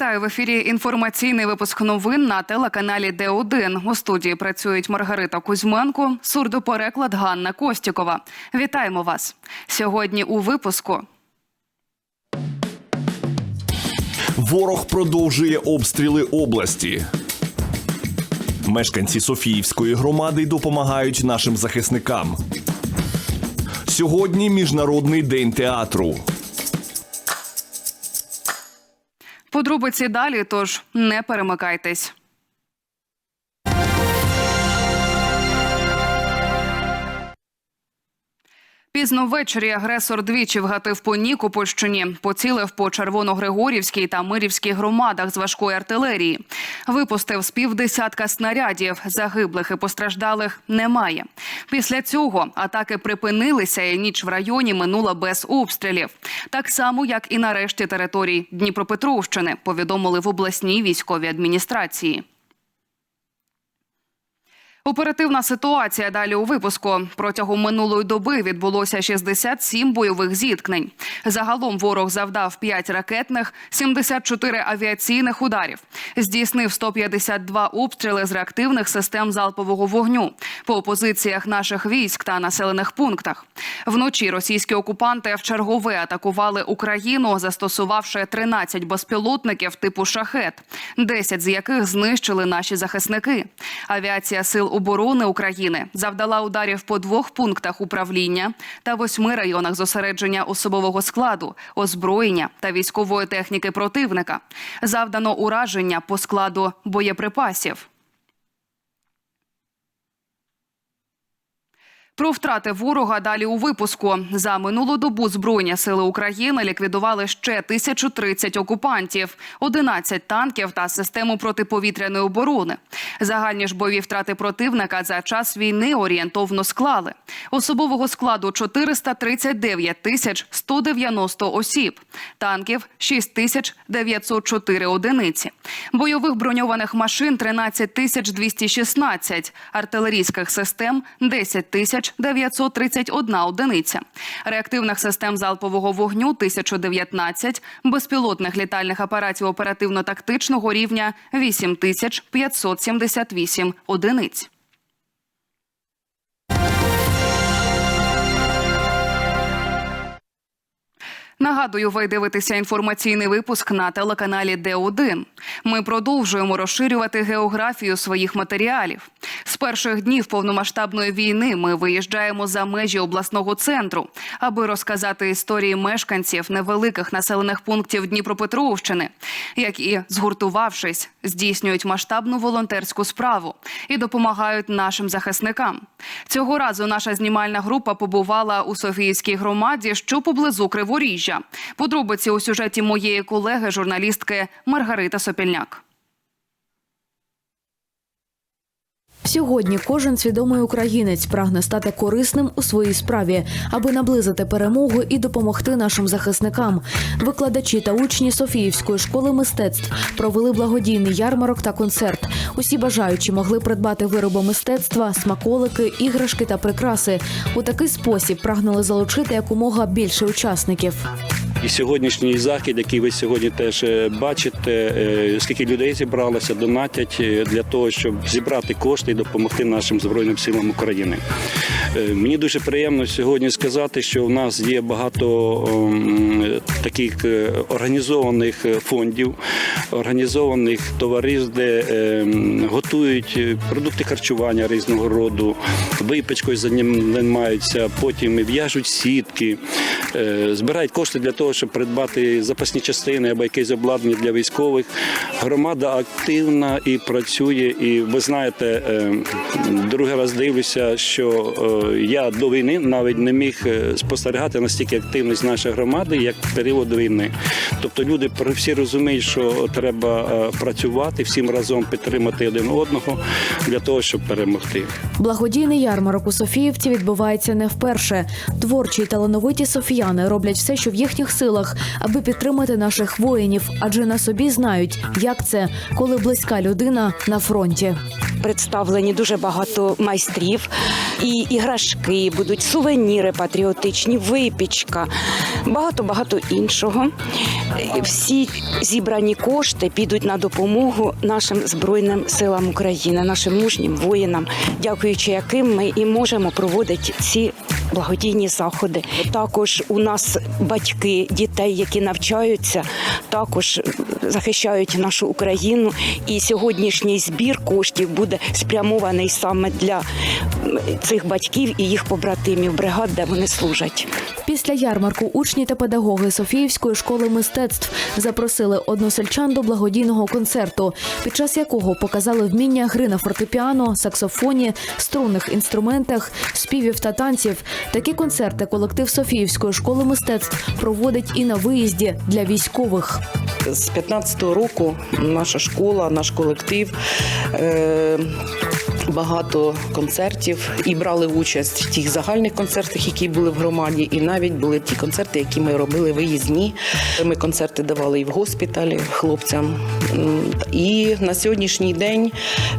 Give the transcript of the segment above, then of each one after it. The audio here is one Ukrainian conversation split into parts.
Вітаю в ефірі. Інформаційний випуск новин на телеканалі Д1. У студії працюють Маргарита Кузьменко, сурдопереклад Ганна Костікова. Вітаємо вас сьогодні. У випуску Ворог продовжує обстріли області. Мешканці Софіївської громади допомагають нашим захисникам. Сьогодні міжнародний день театру. Подробиці далі. Тож не перемикайтесь. Пізно ввечері агресор двічі вгатив по Нікопольщині, поцілив по Червоногригорівській та Мирівській громадах з важкої артилерії. Випустив з півдесятка снарядів. Загиблих і постраждалих немає. Після цього атаки припинилися, і ніч в районі минула без обстрілів. Так само, як і на решті територій Дніпропетровщини, повідомили в обласній військовій адміністрації. Оперативна ситуація далі у випуску. Протягом минулої доби відбулося 67 бойових зіткнень. Загалом ворог завдав 5 ракетних, 74 авіаційних ударів. Здійснив 152 обстріли з реактивних систем залпового вогню по позиціях наших військ та населених пунктах. Вночі російські окупанти в чергове атакували Україну, застосувавши 13 безпілотників типу шахет, 10 з яких знищили наші захисники. Авіація сил оборони України завдала ударів по двох пунктах управління та восьми районах зосередження особового складу, озброєння та військової техніки противника. Завдано ураження по складу боєприпасів. Про втрати ворога далі у випуску за минулу добу збройні сили України ліквідували ще 1030 окупантів, 11 танків та систему протиповітряної оборони. Загальні ж бойові втрати противника за час війни орієнтовно склали. Особового складу 439 тисяч 190 осіб, танків 6904 одиниці, бойових броньованих машин 13 тисяч 216, артилерійських систем 10 тисяч 931 одиниця, реактивних систем залпового вогню 1019, безпілотних літальних апаратів оперативно-тактичного рівня 8578 одиниць. Нагадую, ви дивитеся інформаційний випуск на телеканалі Д1. Ми продовжуємо розширювати географію своїх матеріалів. З перших днів повномасштабної війни ми виїжджаємо за межі обласного центру, аби розказати історії мешканців невеликих населених пунктів Дніпропетровщини, які, згуртувавшись, здійснюють масштабну волонтерську справу і допомагають нашим захисникам. Цього разу наша знімальна група побувала у Софіївській громаді, що поблизу Криворіжжя. Подробиці у сюжеті моєї колеги, журналістки Маргарита Сопільняк. Сьогодні кожен свідомий українець прагне стати корисним у своїй справі, аби наблизити перемогу і допомогти нашим захисникам. Викладачі та учні Софіївської школи мистецтв провели благодійний ярмарок та концерт. Усі бажаючі могли придбати вироби мистецтва, смаколики, іграшки та прикраси. У такий спосіб прагнули залучити якомога більше учасників. І сьогоднішній захід, який ви сьогодні теж е, бачите, е, скільки людей зібралося, донатять е, для того, щоб зібрати кошти і допомогти нашим збройним силам України. Мені дуже приємно сьогодні сказати, що в нас є багато ем, таких організованих фондів, організованих товариств, де ем, готують продукти харчування різного роду, випічкою займаються, потім в'яжуть сітки, збирають кошти для того, щоб придбати запасні частини або якесь обладнання для військових. Громада активна і працює. І ви знаєте, е, другий раз дивлюся, що е, я до війни навіть не міг е, спостерігати настільки активність нашої громади, як в період війни. Тобто люди всі розуміють, що треба працювати всім разом підтримати один одного для того, щоб перемогти. Благодійний ярмарок у Софіївці відбувається не вперше. Творчі й талановиті софіяни роблять все, що в їхніх силах, аби підтримати наших воїнів, адже на собі знають, як це, коли близька людина на фронті. представлені дуже багато майстрів, і іграшки, будуть сувеніри патріотичні, випічка, багато багато іншого. Всі зібрані кошти підуть на допомогу нашим збройним силам України, нашим мужнім воїнам, дякуючи яким ми і можемо проводити ці благодійні заходи. Також у нас батьки дітей, які навчаються, також захищають нашу Україну. І сьогоднішній збір коштів буде спрямований саме для цих батьків і їх побратимів бригад, де вони служать. Після ярмарку учні та педагоги Софіївської школи мистецтв запросили односельчан до благодійного концерту, під час якого показали вміння гри на фортепіано, саксофоні, струнних інструментах, співів та танців. Такі концерти колектив Софіївської школи мистецтв проводить і на виїзді для військових. З 15-го року наша школа, наш колектив. Е- Багато концертів і брали участь в тих загальних концертах, які були в громаді, і навіть були ті концерти, які ми робили виїзні. Ми концерти давали і в госпіталі хлопцям. І на сьогоднішній день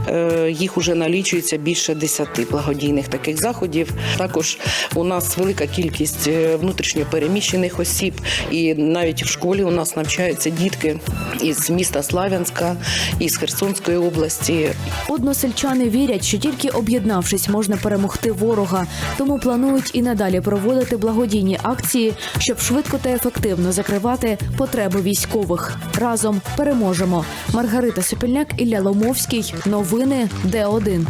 е, їх уже налічується більше десяти благодійних таких заходів. Також у нас велика кількість е, внутрішньо переміщених осіб, і навіть в школі у нас навчаються дітки із міста Славянська, із Херсонської області. Односельчани вірять, що тільки об'єднавшись, можна перемогти ворога. Тому планують і надалі проводити благодійні акції, щоб швидко та ефективно закривати потреби військових. Разом переможемо. Маргарита Сопільняк, Ілля Ломовський. Новини Д1.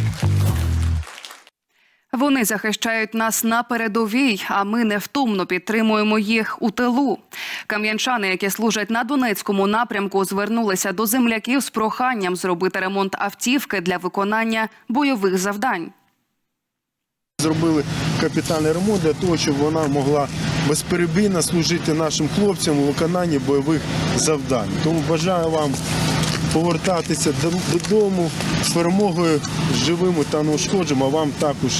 Вони захищають нас на передовій, а ми невтомно підтримуємо їх у тилу. Кам'янчани, які служать на Донецькому напрямку, звернулися до земляків з проханням зробити ремонт автівки для виконання бойових завдань. Зробили капітальний ремонт для того, щоб вона могла безперебійно служити нашим хлопцям у виконанні бойових завдань. Тому бажаю вам повертатися додому з перемогою живими та неушкодженими, а вам також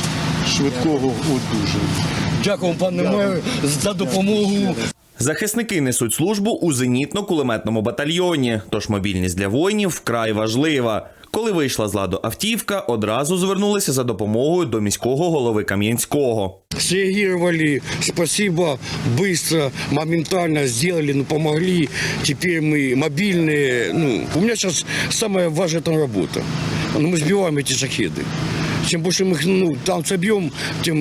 швидкого одужання. Дякую, пане мере, за допомогу. Захисники несуть службу у зенітно-кулеметному батальйоні, тож мобільність для воїнів вкрай важлива. Коли вийшла з ладу автівка, одразу звернулися за допомогою до міського голови Кам'янського. Среагировали, спасибо, быстро, моментально сделали, ну, помогли. Теперь мы мобильные. Ну, у меня сейчас самая важная там работа. Ну, мы сбиваем эти шахеды. Чем больше мы их ну, там собьем, тем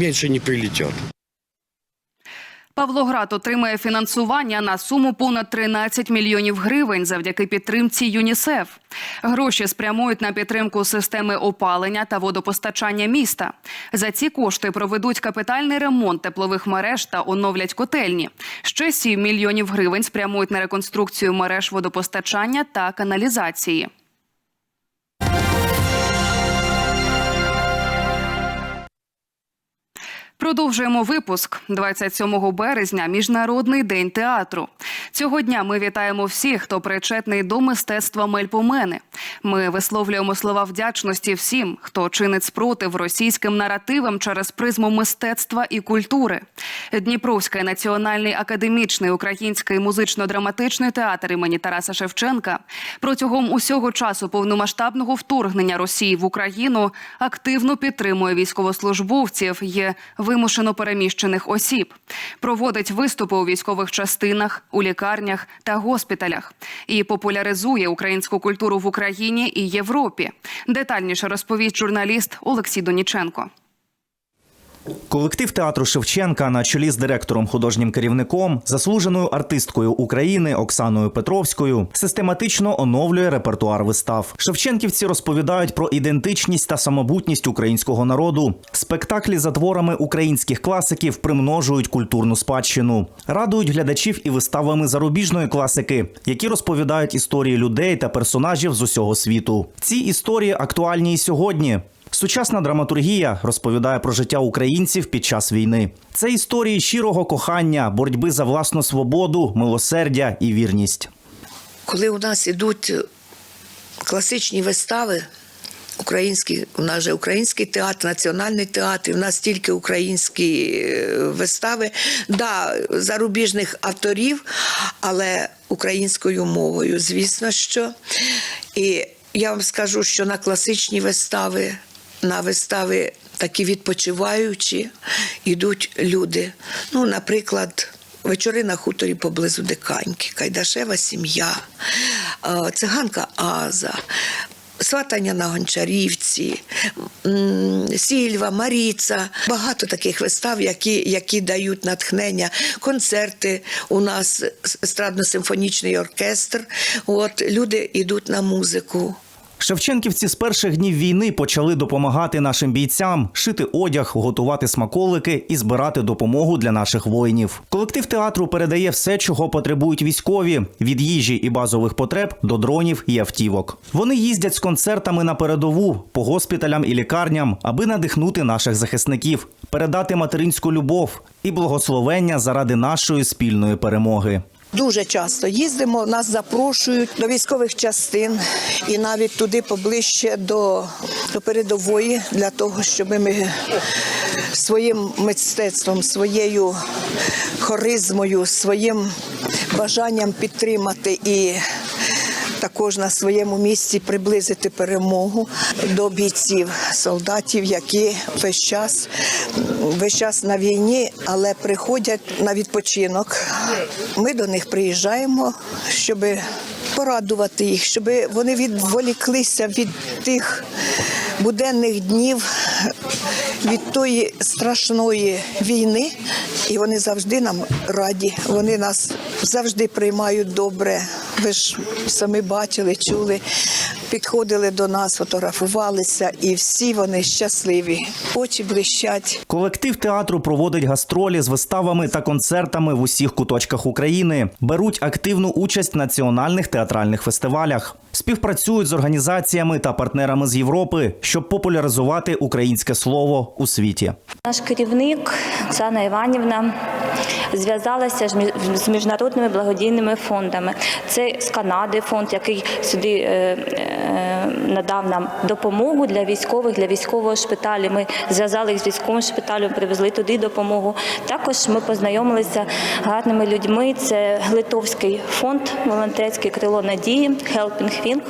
меньше они прилетят. Павлоград отримає фінансування на суму понад 13 мільйонів гривень завдяки підтримці ЮНІСЕФ. Гроші спрямують на підтримку системи опалення та водопостачання міста. За ці кошти проведуть капітальний ремонт теплових мереж та оновлять котельні. Ще 7 мільйонів гривень спрямують на реконструкцію мереж водопостачання та каналізації. Продовжуємо випуск 27 березня. Міжнародний день театру. Цього дня ми вітаємо всіх, хто причетний до мистецтва мельпомени. Ми висловлюємо слова вдячності всім, хто чинить спротив російським наративам через призму мистецтва і культури. Дніпровський національний академічний український музично-драматичний театр імені Тараса Шевченка протягом усього часу повномасштабного вторгнення Росії в Україну активно підтримує військовослужбовців і вимушено переміщених осіб, проводить виступи у військових частинах, у лікарнях та госпіталях і популяризує українську культуру в Україні і Європі. Детальніше розповість журналіст Олексій Доніченко. Колектив театру Шевченка на чолі з директором художнім керівником, заслуженою артисткою України Оксаною Петровською, систематично оновлює репертуар вистав. Шевченківці розповідають про ідентичність та самобутність українського народу. Спектаклі за творами українських класиків примножують культурну спадщину, радують глядачів і виставами зарубіжної класики, які розповідають історії людей та персонажів з усього світу. Ці історії актуальні і сьогодні. Сучасна драматургія розповідає про життя українців під час війни. Це історії щирого кохання, боротьби за власну свободу, милосердя і вірність. коли у нас ідуть класичні вистави, українські, у нас же український театр, національний театр, у нас тільки українські е, вистави, да, зарубіжних авторів, але українською мовою, звісно, що. І Я вам скажу, що на класичні вистави, на вистави такі відпочиваючі, йдуть люди. Ну, наприклад, вечори на хуторі поблизу Диканьки, Кайдашева сім'я, е, циганка Аза. Сватання на Гончарівці, Сільва, Маріца. Багато таких вистав, які, які дають натхнення. Концерти у нас естрадно-симфонічний оркестр. От люди йдуть на музику. Шевченківці з перших днів війни почали допомагати нашим бійцям, шити одяг, готувати смаколики і збирати допомогу для наших воїнів. Колектив театру передає все, чого потребують військові: від їжі і базових потреб до дронів і автівок. Вони їздять з концертами на передову по госпіталям і лікарням, аби надихнути наших захисників, передати материнську любов і благословення заради нашої спільної перемоги. Дуже часто їздимо, нас запрошують до військових частин і навіть туди поближче до, до передової для того, щоб ми своїм мистецтвом, своєю харизмою, своїм бажанням підтримати і також на своєму місці приблизити перемогу до бійців, солдатів, які весь час, весь час на війні, але приходять на відпочинок. Ми до них приїжджаємо, щоб порадувати їх, щоб вони відволіклися від тих буденних днів, від тої страшної війни, і вони завжди нам раді. Вони нас завжди приймають добре. Ви ж самі бачили, чули, підходили до нас, фотографувалися, і всі вони щасливі. Очі блищать. Колектив театру проводить гастролі з виставами та концертами в усіх куточках України. Беруть активну участь в національних театральних фестивалях. Співпрацюють з організаціями та партнерами з Європи, щоб популяризувати українське слово у світі. Наш керівник Оксана Іванівна зв'язалася з міжнародними благодійними фондами. Це з Канади фонд, який сюди е, е, надав нам допомогу для військових, для військового шпиталю. Ми зв'язали їх з військовим шпиталем, привезли туди допомогу. Також ми познайомилися гарними людьми. Це Литовський фонд, волонтерське крило надії, Helping Wing.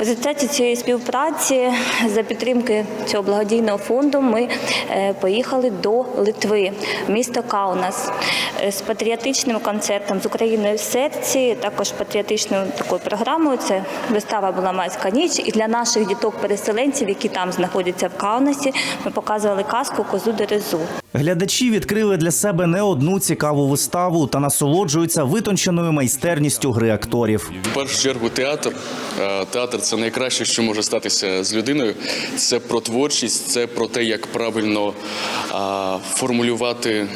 В результаті цієї співпраці за підтримки цього благодійного фонду ми е, поїхали до Литви, місто Каунас е, з патріотичним концертом з Україною в серці, також патріотичною такою програмою. Це вистава була майська ніч. І для наших діток-переселенців, які там знаходяться в Каунасі, ми показували казку Козу Дерезу. Глядачі відкрили для себе не одну цікаву виставу та насолоджуються витонченою майстерністю гри акторів. В першу чергу театр. Е, Театр це найкраще, що може статися з людиною. Це про творчість, це про те, як правильно формулювати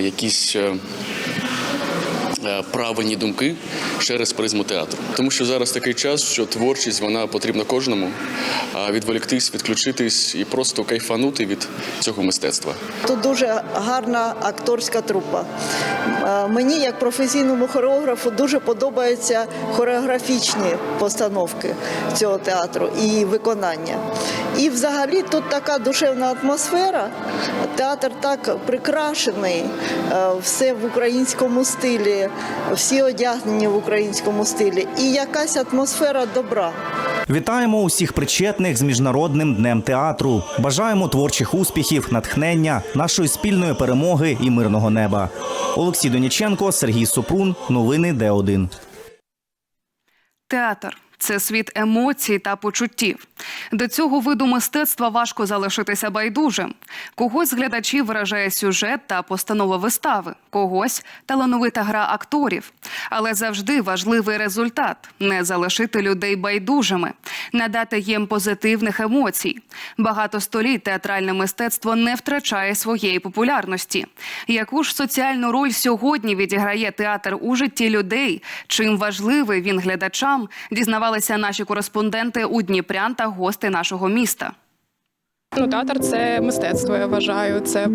якісь. Правильні думки через призму театру, тому що зараз такий час, що творчість вона потрібна кожному, відволіктись, відключитись і просто кайфанути від цього мистецтва. Тут дуже гарна акторська трупа. Мені, як професійному хореографу, дуже подобаються хореографічні постановки цього театру і виконання. І взагалі тут така душевна атмосфера. Театр так прикрашений, все в українському стилі, всі одягнені в українському стилі, і якась атмосфера добра. Вітаємо усіх причетних з міжнародним днем театру. Бажаємо творчих успіхів, натхнення, нашої спільної перемоги і мирного неба. Олексій Доніченко, Сергій Супрун. Новини Д1. Театр це світ емоцій та почуттів. До цього виду мистецтва важко залишитися байдужим. Когось з глядачів вражає сюжет та постанова вистави, когось талановита гра акторів. Але завжди важливий результат не залишити людей байдужими, надати їм позитивних емоцій. Багато століть театральне мистецтво не втрачає своєї популярності. Яку ж соціальну роль сьогодні відіграє театр у житті людей? Чим важливий він глядачам? Дізнавалися наші кореспонденти у Дніпрян та гости нашого міста. Ну, театр це мистецтво, я вважаю. Це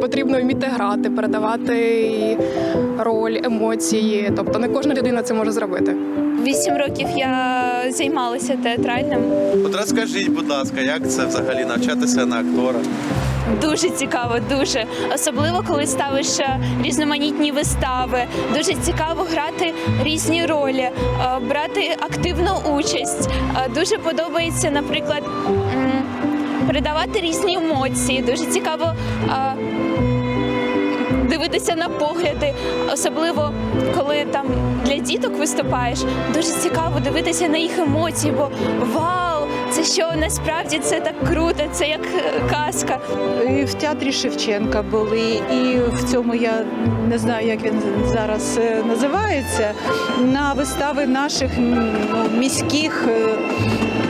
потрібно вміти грати, передавати роль, емоції. Тобто не кожна людина це може зробити. Вісім років я займалася театральним. От розкажіть, будь ласка, як це взагалі навчатися на актора? Дуже цікаво, дуже особливо коли ставиш е, різноманітні вистави. Дуже цікаво грати різні ролі, е, брати активну участь. Е, Дуже подобається, наприклад, передавати різні емоції. Дуже цікаво. Дивитися на погляди, особливо коли там для діток виступаєш, дуже цікаво дивитися на їх емоції, бо вау, це що насправді це так круто, це як е, казка. І в театрі Шевченка були, і в цьому я не знаю, як він зараз е, називається. На вистави наших ну, міських е,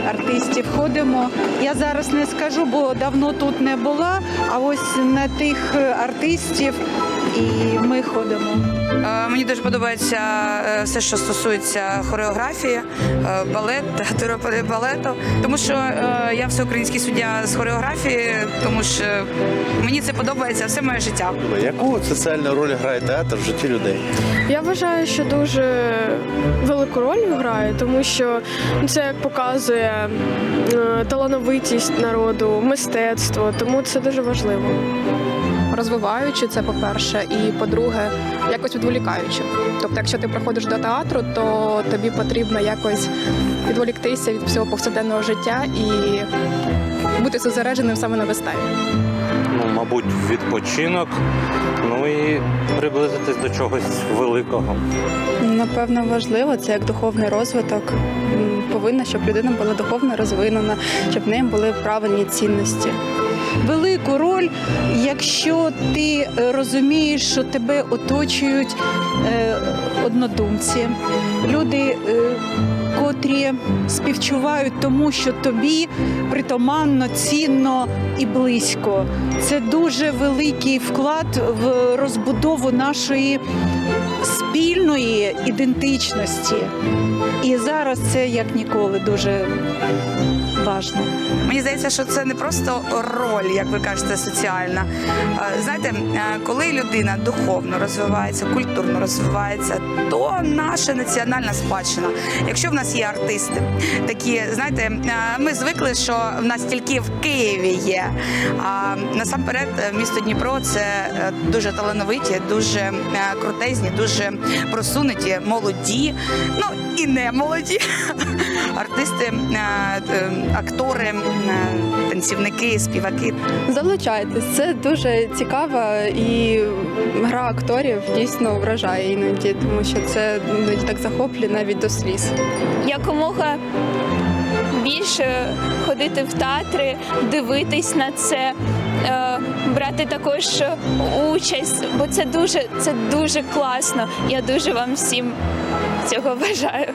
артистів ходимо. Я зараз не скажу, бо давно тут не була. А ось на тих артистів і ми ходимо. Е, Мені дуже подобається е, все, що стосується хореографії, е, балет, театру балету, тому що я всеукраїнський суддя з хореографії, тому що мені це подобається все моє життя. Яку соціальну роль грає театр в житті людей? Я вважаю, що дуже велику роль грає, тому що це як показує талановитість народу, мистецтво, тому це дуже важливо. Розвиваючи це, по-перше, і по-друге, якось відволікаючи. Тобто, якщо ти приходиш до театру, то тобі потрібно якось відволіктися від всього повсякденного життя і бути зосередженим саме на виставі. Ну, мабуть, відпочинок, ну і приблизитись до чогось великого. Напевно, важливо це як духовний розвиток. Повинна, щоб людина була духовно розвинена, щоб в неї були правильні цінності. Велику роль, якщо ти е, розумієш, що тебе оточують е, однодумці, люди, е, котрі співчувають тому, що тобі притаманно, цінно і близько. Це дуже великий вклад в розбудову нашої спільної ідентичності. І зараз це як ніколи дуже важливо. Мені здається, що це не просто роль, як ви кажете, соціальна. Знаєте, коли людина духовно розвивається, культурно розвивається, то наша національна спадщина. Якщо в нас є артисти, такі, знаєте, ми звикли, що в нас тільки в Києві є. А насамперед, е, місто Дніпро це е, дуже талановиті, дуже е, крутезні, дуже просунуті, молоді, ну і не молоді артисти, актори, танцівники, співаки. Залучайтесь, це дуже цікаво, і гра акторів дійсно вражає іноді, тому що це іноді так захоплює навіть до сліз. Якомога більше ходити в театри, дивитись на це, е, брати також участь, бо це дуже, це дуже класно. Я дуже вам всім цього бажаю.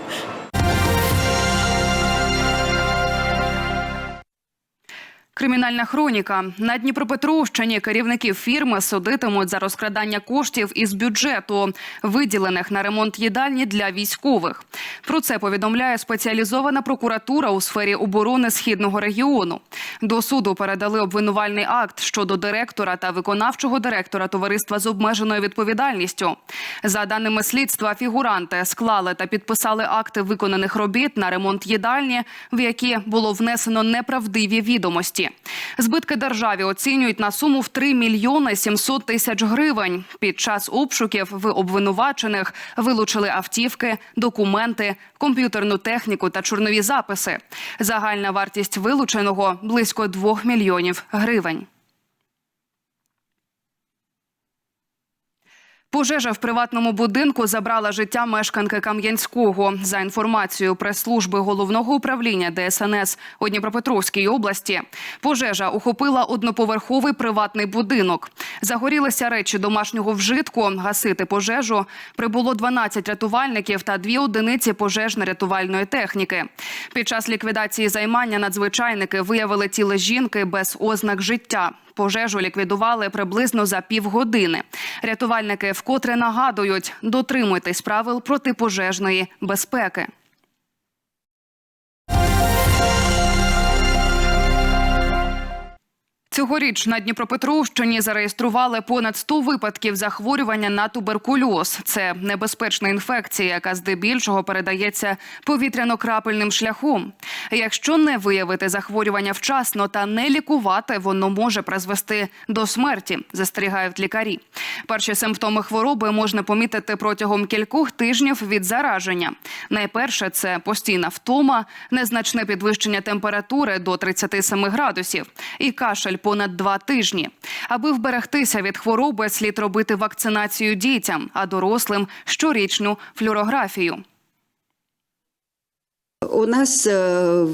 Кримінальна хроніка на Дніпропетровщині керівників фірми судитимуть за розкрадання коштів із бюджету, виділених на ремонт їдальні для військових. Про це повідомляє спеціалізована прокуратура у сфері оборони східного регіону. До суду передали обвинувальний акт щодо директора та виконавчого директора товариства з обмеженою відповідальністю. За даними слідства, фігуранти склали та підписали акти виконаних робіт на ремонт їдальні, в які було внесено неправдиві відомості. Збитки державі оцінюють на суму в 3 мільйони 700 тисяч гривень. Під час обшуків в обвинувачених вилучили автівки, документи, комп'ютерну техніку та чорнові записи. Загальна вартість вилученого близько 2 мільйонів гривень. Пожежа в приватному будинку забрала життя мешканки Кам'янського. За інформацією прес-служби головного управління ДСНС у Дніпропетровській області, пожежа охопила одноповерховий приватний будинок. Загорілися речі домашнього вжитку. Гасити пожежу прибуло 12 рятувальників та дві одиниці пожежно-рятувальної техніки. Під час ліквідації займання надзвичайники виявили тіло жінки без ознак життя. Пожежу ліквідували приблизно за півгодини. Рятувальники вкотре нагадують, дотримуйтесь правил протипожежної безпеки. Цьогоріч на Дніпропетровщині зареєстрували понад 100 випадків захворювання на туберкульоз. Це небезпечна інфекція, яка здебільшого передається повітряно-крапельним шляхом. Якщо не виявити захворювання вчасно та не лікувати, воно може призвести до смерті, застерігають лікарі. Перші симптоми хвороби можна помітити протягом кількох тижнів від зараження. Найперше це постійна втома, незначне підвищення температури до 37 градусів і кашель понад два тижні. Аби вберегтися від хвороби, слід робити вакцинацію дітям, а дорослим щорічну флюорографію. У нас е,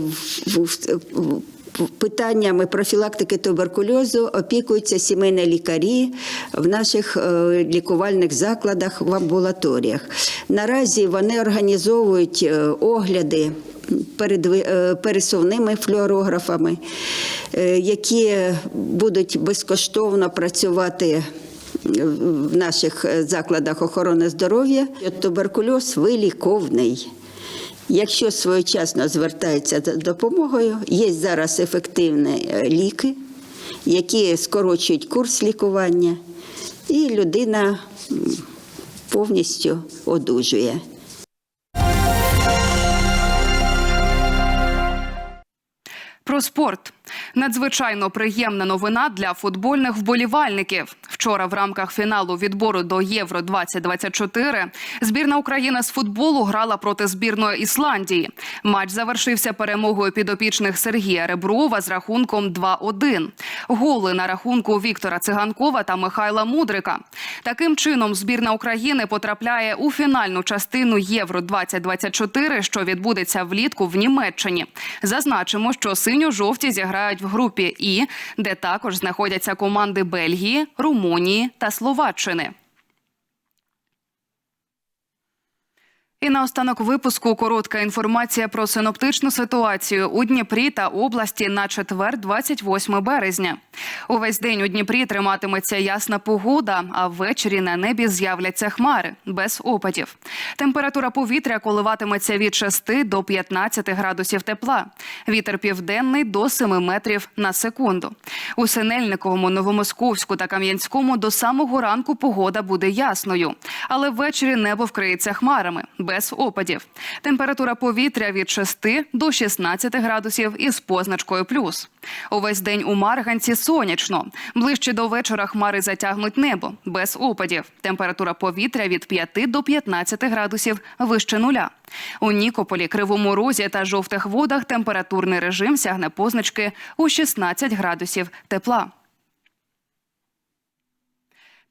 питаннями профілактики туберкульозу опікуються сімейні лікарі в наших е, лікувальних закладах в амбулаторіях. Наразі вони організовують е, огляди пересувними флюорографами, е, які будуть безкоштовно працювати в наших е, закладах охорони здоров'я. Туберкульоз виліковний. Якщо своєчасно звертається за допомогою, є зараз ефективні е, ліки, які скорочують курс лікування, і людина повністю одужує. Про спорт надзвичайно приємна новина для футбольних вболівальників. Вчора в рамках фіналу відбору до Євро 2024 збірна України з футболу грала проти збірної Ісландії. Матч завершився перемогою підопічних Сергія Реброва з рахунком 2-1. Голи на рахунку Віктора Циганкова та Михайла Мудрика. Таким чином, збірна України потрапляє у фінальну частину Євро 2024 що відбудеться влітку в Німеччині. Зазначимо, що синьо-жовті зіграють в групі І, де також знаходяться команди Бельгії, Румунії та Словаччини. І наостанок випуску коротка інформація про синоптичну ситуацію у Дніпрі та області на четвер, 28 березня. Увесь день у Дніпрі триматиметься ясна погода, а ввечері на небі з'являться хмари без опадів. Температура повітря коливатиметься від 6 до 15 градусів тепла. Вітер південний до 7 метрів на секунду. У Синельниковому, Новомосковську та Кам'янському до самого ранку погода буде ясною, але ввечері небо вкриється хмарами без опадів. Температура повітря від 6 до 16 градусів із позначкою плюс. Увесь день у Марганці сонячно. Ближче до вечора хмари затягнуть небо без опадів. Температура повітря від 5 до 15 градусів вище нуля. У Нікополі, Кривому Розі та жовтих водах температурний режим сягне позначки у 16 градусів тепла.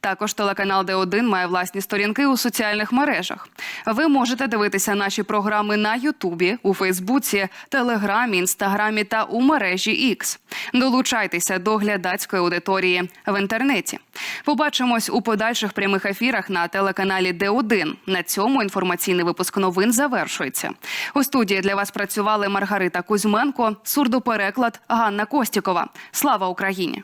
Також телеканал Д1 має власні сторінки у соціальних мережах. Ви можете дивитися наші програми на Ютубі, у Фейсбуці, Телеграмі, Інстаграмі та у мережі X. Долучайтеся до глядацької аудиторії в інтернеті. Побачимось у подальших прямих ефірах на телеканалі Д1. На цьому інформаційний випуск новин завершується. У студії для вас працювали Маргарита Кузьменко, сурдопереклад Ганна Костікова. Слава Україні!